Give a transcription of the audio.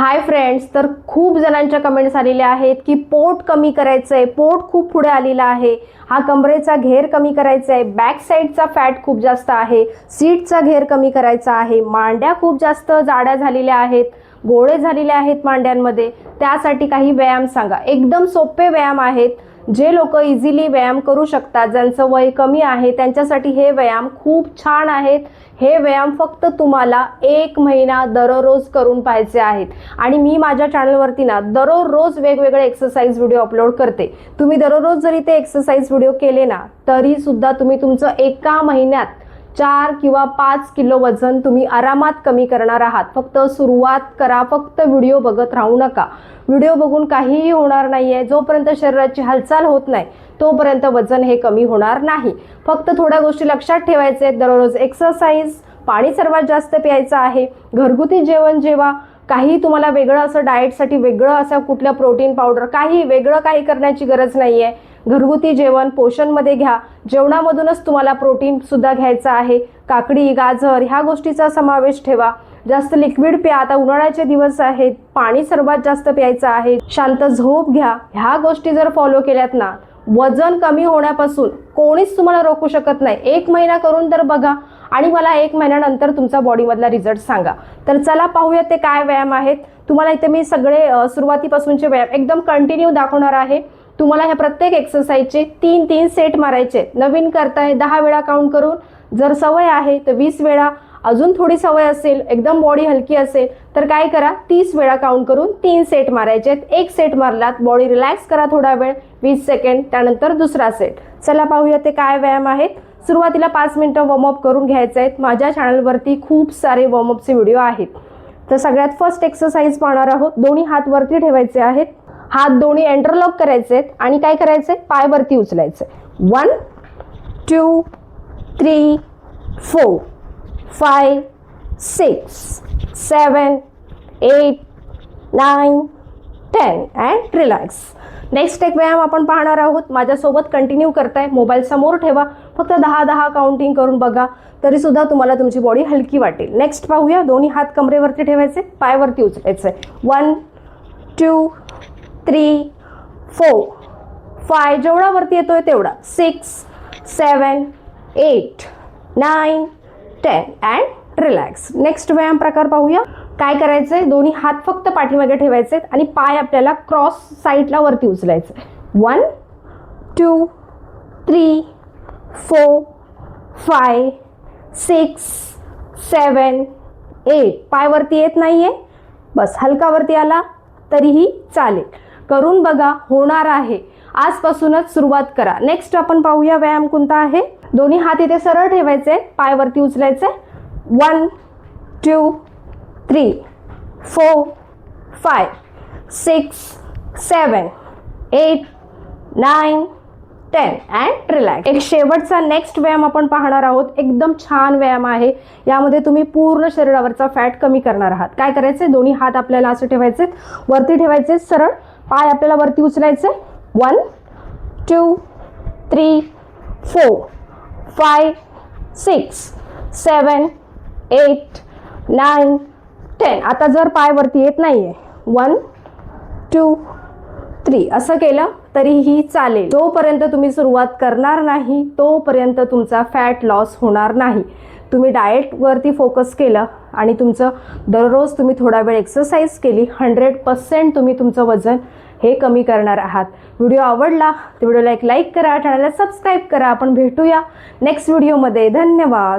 Hi friends तर खूप जणांच्या कमेंट्स आलेल्या आहेत की पोट कमी करायचं आहे पोट खूप पुढे आलेला आहे. हा कमरेचा घेर कमी करायचा आहे बॅक साईडचा फॅट खूप जास्त आहे सीटचा घेर कमी करायचा आहे मांड्या खूप जास्त जाड्या झालेल्या आहेत गोळे झालेले आहेत मांड्यांमध्ये. त्यासाठी काही व्यायाम सांगा. एकदम सोपे व्यायाम आहेत. जे लोक इझिली व्यायाम करू शकतात ज्यांचं वय कमी आहे त्यांच्यासाठी हे व्यायाम खूप छान आहेत. हे व्यायाम फक्त तुम्हाला एक महिना दररोज करून पाहायचे आहेत. आणि मी माझ्या चॅनलवरती ना दररोज वेगवेगळे एक्सरसाइज व्हिडिओ अपलोड करते. तुम्ही दररोज जरी ते एक्सरसाइज व्हिडिओ केले ना तरी सुद्धा तुम्ही तुमचं एका महिन्यात चार किंवा पाच किलो वजन तुम्ही आरामात कमी करणार आहात. फक्त सुरुवात करा फक्त व्हिडिओ बघत राहू नका. व्हिडिओ बघून काहीही होणार नाही आहे जोपर्यंत शरीराची हालचाल होत नाही तोपर्यंत वजन हे कमी होणार नाही. फक्त थोड्या गोष्टी लक्षात ठेवायच्या आहेत. दररोज एक्सरसाइज पाणी सर्वात जास्त प्यायचं आहे. घरगुती जेवण जेवा. काही तुम्हाला वेगळं असं डाएटसाठी वेगळं असं कुठलं प्रोटीन पावडर काही वेगळं काही करण्याची गरज नाही आहे घरगुती जेवण पोषणमध्ये घ्या. जेवणामधूनच तुम्हाला प्रोटीनसुद्धा घ्यायचं आहे. काकडी गाजर ह्या गोष्टीचा समावेश ठेवा. जास्त लिक्विड प्या. आता उन्हाळ्याचे दिवस आहेत. पाणी सर्वात जास्त प्यायचं आहे. शांत झोप घ्या. ह्या गोष्टी जर फॉलो केल्यात ना वजन कमी होण्यापासून कोणीच तुम्हाला रोखू शकत नाही. एक महिना करून तर बघा आणि मला एक महिन्यानंतर तुमचा बॉडीमधला रिझल्ट सांगा. तर चला पाहूया ते काय व्यायाम आहेत. तुम्हाला इथे मी सगळे सुरुवातीपासूनचे व्यायाम एकदम कंटिन्यू दाखवणार आहे. तुम्हाला ह्या प्रत्येक एक्सरसाइजचे तीन तीन सेट मारायचे. नवीन करताय दहा वेळा काउंट करून. जर सवय आहे तर वीस वेळा. अजून थोडी सवय असेल एकदम बॉडी हलकी असेल तर काय करा? तीस वेळा काउंट करून तीन सेट मारायचे आहेत. एक सेट मारलात बॉडी रिलॅक्स करा थोडा वेळ वीस सेकंड त्यानंतर दुसरा सेट चला पाहूया ते काय व्यायाम आहेत. सुरुवातीला पाच मिनटं वॉर्मअप करून घ्यायचे आहेत. माझ्या चॅनलवरती खूप सारे वॉर्मअपचे व्हिडिओ आहेत. तर सगळ्यात फर्स्ट एक्सरसाइज पाहणार आहोत. दोन्ही हात वरती ठेवायचे आहेत. हात दोन्ही एंटरलॉक करायचे आहेत. आणि काय करायचे? पाय वरती उचलायचे. One two three four five six seven eight nine ten and relax next एक व्यायाम आपण पाहणार आहोत. माझ्यासोबत कंटिन्यू करताय. मोबाईल समोर ठेवा. फक्त दहा दहा काउंटिंग करून बघा. तरी सुद्धा तुम्हाला तुमची बॉडी हलकी वाटेल. नेक्स्ट पाहूया. दोन्ही हात कमरेवरती ठेवायचे. पायवरती उचलायचे. One two three four five जेवढा वरती येतोय तेवढा. Six seven eight nine ten and relax next व्यायाम प्रकार पाहूया. काय करायचंय? दोन्ही हात फक्त पाठीमागे ठेवायचे आणि पाय आपल्याला क्रॉस साईडला वरती उचलायचे one two three four five six seven eight पाय वरती येत नाहीये. बस हलकावरती आला तरीही चालेल. करून बघा होणार आहे. आजपासूनच सुरुवात करा. नेक्स्ट आपण पाहूया व्यायाम कोणता आहे. दोन्ही हात इथे सरळ ठेवायचे पायवरती उचलायचे one two three four five six seven eight nine ten and relax एक शेवटचा नेक्स्ट व्यायाम आपण पाहणार आहोत. एकदम छान व्यायाम आहे. यामध्ये तुम्ही पूर्ण शरीरावरचा फॅट कमी करणार आहात. काय करायचे दोन्ही हात आपल्याला असं ठेवायचे वरती ठेवायचे सरळ. पाय आपल्याला वरती उचलायचे. One two three four five six seven eight nine ten. आता जर पाय वरती येत नाही आहे वन टू थ्री. असं केलं तरीही चालेल. जोपर्यंत तुम्ही सुरुवात करणार नाही. तोपर्यंत तुमचा फॅट लॉस होणार नाही. तुम्ही डाएटवरती फोकस केलं आणि तुमचं दररोज तुम्ही थोडा वेळ एक्सरसाइज केली हंड्रेड पर्सेंट तुम्ही तुमचं वजन हे कमी करणार आहात. व्हिडिओ आवडला तर व्हिडिओला एक लाईक करा चॅनलला सबस्क्राईब करा. आपण भेटूया नेक्स्ट व्हिडिओमध्ये धन्यवाद.